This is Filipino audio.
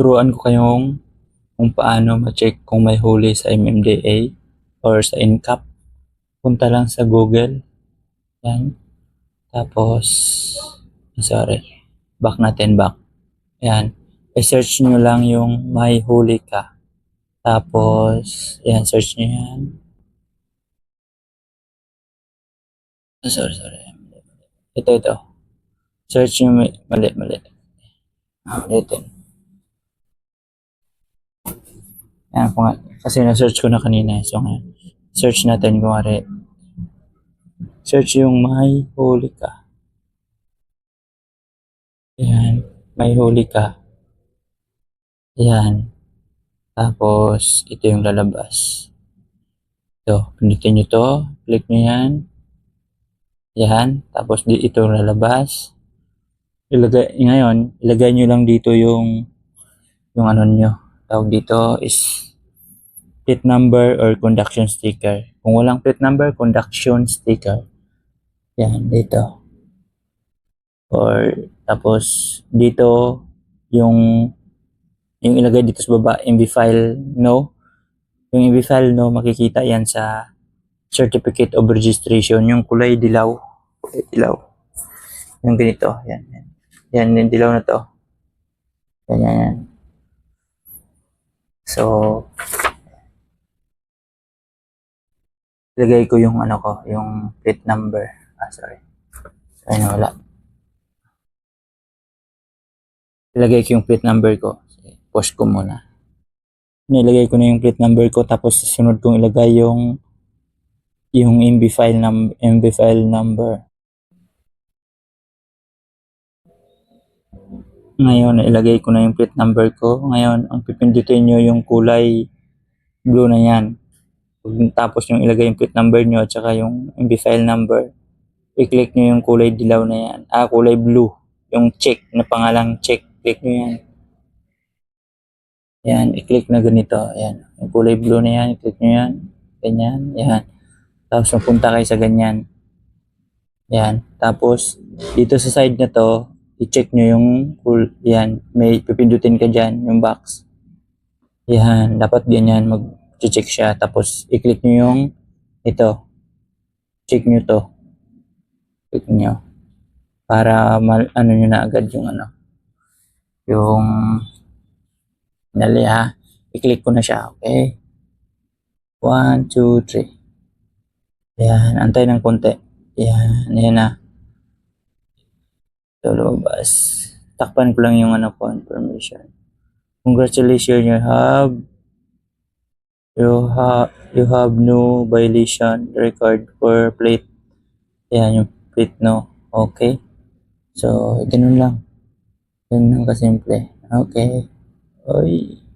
turuan ko kayong kung paano ma-check kung may huli sa MMDA or sa NCAP. Punta lang sa Google. Yan. Tapos, sorry. Back natin, back. Yan. I-search nyo lang yung may huli ka. Tapos, yan, search nyo yan. Ah, Sorry, sorry. Ito, ito. Search nyo, mali, mali. Ah, ulitin. Yan, kung nga, kasi na-search ko na kanina. eh. So, ngayon, search natin kung nga Search yung may huli ka. Yan, may huli ka. Yan. Tapos, ito yung lalabas. Ito, pindutin nyo to. Click nyo yan. Yan. Tapos, ito yung lalabas. Ilagay, ngayon, ilagay nyo lang dito yung yung ano nyo. Tawag dito is plate number or conduction sticker. Kung walang plate number, conduction sticker. Yan, dito. Or, tapos, dito, yung yung ilagay dito sa baba, MV file no. Yung MV file no, makikita yan sa certificate of registration, yung kulay dilaw. Dilaw. Yung ganito, yan, yan. Yan, yung dilaw na to. Yan, yan, yan. So, ilagay ko yung ano ko, yung plate number. Ah, sorry. Sorry na wala. Ilagay ko yung plate number ko. Post ko muna. Nilagay ko na yung plate number ko tapos sunod kong ilagay yung yung MB file num MB file number. Ngayon, ilagay ko na yung plate number ko. Ngayon, ang pipindutin nyo yung kulay blue na yan. Tapos yung ilagay yung plate number nyo at saka yung MB file number. I-click nyo yung kulay dilaw na yan. Ah, kulay blue. Yung check na pangalang check. Click nyo yan. Yan, i-click na ganito. Yan. Yung kulay blue na yan, i-click nyo yan. Ganyan. Yan. Tapos mapunta kayo sa ganyan. Yan. Tapos, dito sa side na to, i-check nyo yung cool, yan, may pipindutin ka dyan, yung box. Yan, dapat ganyan, mag-check siya. Tapos, i-click nyo yung ito. Check nyo to. Click nyo. Para, mal, ano nyo na agad yung ano. Yung, dali ha. I-click ko na siya, okay? One, two, three. Yan, antay ng konti. Yan, yan na. So, lumabas. Takpan ko lang yung ano, confirmation. Congratulations, you have you have you have no violation record for plate. Yan, yung plate no. Okay. So, ganun lang. Ganun lang kasimple. Okay. Oy.